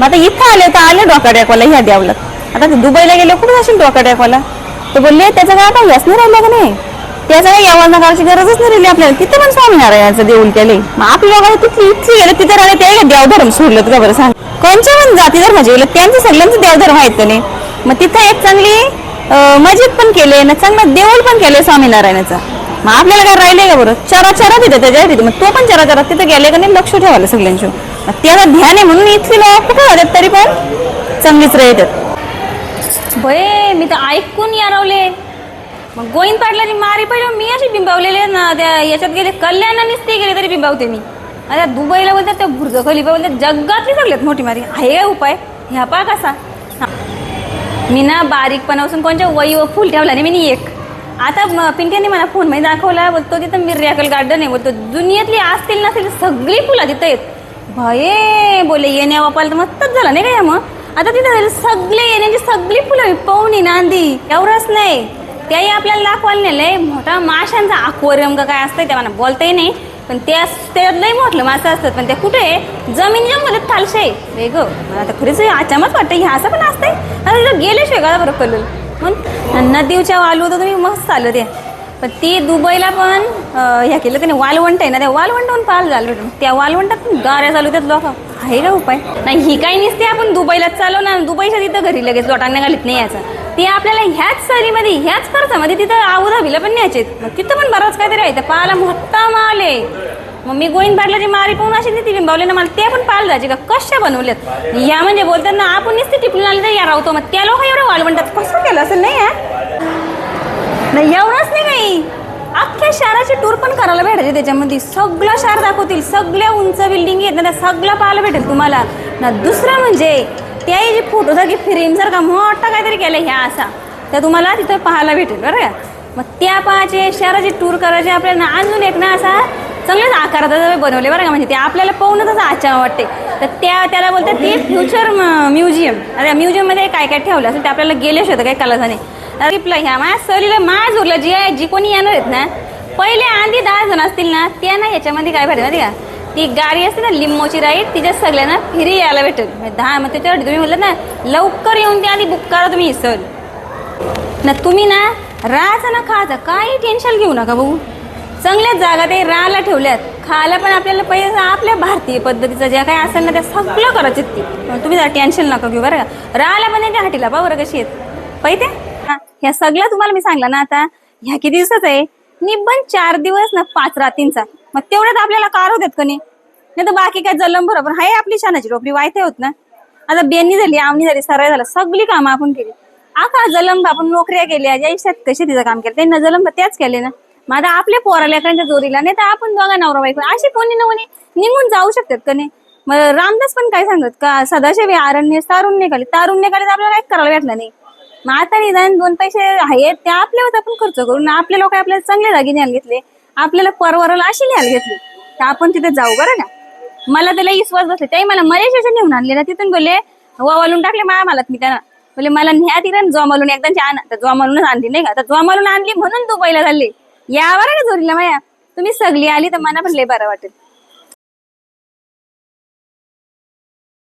मग आता इथं आले तर आले डोका टेकवाला ह्या द्यावलं आता ते दुबईला गेले कुठे जाशील डोका टेकवाला तर बोलले त्याचं काय काही व्यसन राहिलं का नाही? त्याचं काही आवाज करायची गरजच नाही राहिली आपल्याला. तिथे पण स्वामीनारायणाचं देऊळ केले मग आपली लोक तिथली इथली गेले तिथे राहिले ते देवधर्म सोडलं का बरं सांग. कोणच्या पण जाती धर्माचे गेले त्यांचं सगळ्यांचं देवधर्म आहेत त्याने मग तिथं एक चांगली मस्जिद पण केले ना चांगलं देऊळ पण केले स्वामीनारायणाचं. मग आपल्याला काय राहिले का बरं? चरा चरा तिथे त्याच्या तिथे. मग तो पण चरा चरा तिथे गेले का नाही? लक्ष ठेवायला सगळ्यांच्या त्याला ध्यान आहे म्हणून इथली लोक कुठे राहतात तरी पण चांगलीच राहतात बये मी तर ऐकून यारवले मग गोविंद पाटलांनी मारी पहिले मी अशी बिंबावलेले ना त्या याच्यात गेले कल्याणानेच ते गेले तरी बिंबावते मी आता दुबईला बोलतात त्या बुर्ज खलिफा बोलतात जगातली सगळ्यात मोठी मारी आहे काय उपाय ह्या पा कसा मी ना बारीकपणापासून कोणच्या वही व फुल ठेवला नाही मी एक आता पिंट्याने मला फोनमध्ये दाखवला बोलतो तिथं मिर्याकल गार्डन आहे बोलतो दुनियातली असतील नसतील सगळी फुलं तिथं आहेत भये बोले येण्या वापायला तर मस्तच झाला नाही का मग? आता तिथं झालं सगळे येण्याची म्हणजे सगळी फुलं पवनी नांदी एवढंच नाही. त्याही आपल्याला दाखवायला नेलंय मोठा माशांचा अक्वेरियम का काय असतंय त्या मला बोलताही नाही. पण त्या त्यात लई मोठलं मासं असतात पण ते कुठे? आहे? जमिनीच्या मध्ये थालशे वेग मला आता खरीच अचानक वाटतं हे असं पण असतंय? आता तिथं गेल्याशिवाय का बरं कलर पण नदीच्या वालू तर तुम्ही मस्त चालू द्या पण ती दुबईला पण ह्या केलं त्याने वालवंट आहे ना त्या वालवंटावरून पाल झालं त्या वालवंटात पण गाऱ्या चालू त्यात लोक. आहे का उपाय? नाही ही काही नसते आपण दुबईलाच चालू ना दुबईच्या तिथं घरी लगेच लोटांना घालीत नाही याचं ते आपल्याला ह्याच सरीमध्ये ह्याच खर्चामध्ये तिथं आबुधाबीला पण न्यायचे मग तिथं पण बराच काहीतरी आहे. त्या पाला मोठा माल आहे. मग मी गोविंद पाटलाची मारी पाहून अशी ती बिंबावले ना मला ते पण पाल जायचे का? कशा बनवल्यात? या म्हणजे बोलतात ना आपण नुसते टिपून आले तर या राहतो. मग त्या लोक एवढं वालवंटात कसं केलं असेल नाही या नाही एवढंच नाही काही अख्ख्या शहराची टूर पण करायला भेटायची त्याच्यामध्ये. सगळं शहर दाखवतील. सगळ्या उंच बिल्डिंग आहेत ना सगळं पाहायला भेटेल तुम्हाला. ना दुसरं म्हणजे त्या जी फोटोसारखी फ्रेम का मोठा काहीतरी केलं ह्या असा. त्या तुम्हाला तिथं पाहायला भेटेल बरं का? मग त्या पाहायचे शहराची टूर करायचे आपल्याला अजून एक ना असा चांगल्याच आकाराचा बनवले बरं का? म्हणजे ते आपल्याला पाहूनच आचार वाटते. तर त्या त्याला बोलतात ते फ्युचर म्युझियम अरे म्युझियममध्ये काय काय ठेवलं असेल ते आपल्याला गेले होतं काही कलासाने? नाही रिप्ला ह्या माझ्या सहलीला माझ उरला जी आहे जी कोणी येणार आहेत ना पहिले आधी दहा जण असतील ना त्या ना याच्यामध्ये काय भेटेल माहिती का? ती गाडी असते ना लिंबोची राईड तिच्या सगळ्यांना फिरी यायला भेटेल. म्हणजे दहा मग त्याच्यावर तुम्ही म्हटलं ना लवकर येऊन त्या आधी बुक करा तुम्ही सर सहल. ना तुम्ही ना राहायचं ना खायचं काही टेन्शन घेऊ नका भाऊ. चांगल्याच जागा ते राहायला ठेवल्यात. खायला पण आपल्याला पैसा आपल्या भारतीय पद्धतीचं ज्या काही असेल ना त्या सगळं करायचे ती. तुम्ही जरा टेन्शन नका घेऊ बरं का? राहायला पण त्या हाटीला पहा बरं कशी आहेत. पैसे? ह्या सगळं तुम्हाला मी सांगलं ना आता ह्या किती दिवसाचं आहे? निब्बन चार दिवस ना पाच रात्रींचा मग तेवढ्यात आपल्याला कार होतात का नाही? तर बाकी काय जलम बरोबर. हाय आपली शानाची टोपली वायते होत ना? आता बेनी झाली आमनी झाली सरळ झालं सगळी कामं आपण केली. आका जलंब आपण नोकऱ्या केल्या ज्या इच्छात कशी तिचं काम केलं? त्यांना जलंब त्याच केले ना. मग आता आपल्या पोरा जोरीला नाही तर आपण दोघा नवरा बायको अशी कोणी ना कोणी निघून जाऊ शकतात का नाही? मग रामदास पण काय सांगत का सदाशिव आरण्य तारुण्य काढले. तारुण्य काढले तर आपल्याला काय करायला भेटलं नाही. मग आता निदान दोन पैसे आहेत ते आपल्यावर आपण खर्च करून आपले लोक आपल्याला चांगल्या जागी आले घेतले. आपल्याला परवराला अशी न्यायला घेतली तर आपण तिथे जाऊ बरं ना मला त्याला विश्वास बसला त्याही मला मलेशियाच्या नेऊन आणले ना तिथून बोलले वावलून टाकले माया मला मी त्यांना. बोले मला न्या तिथं जोमालून एकदाची आण तर जॉमालूनच आणली नाही का? तर जोमालून आणली म्हणून तू पहिला झाली या बरं ना जोरीला माया. तुम्ही सगळी आली तर मला पण लय बरं वाटेल.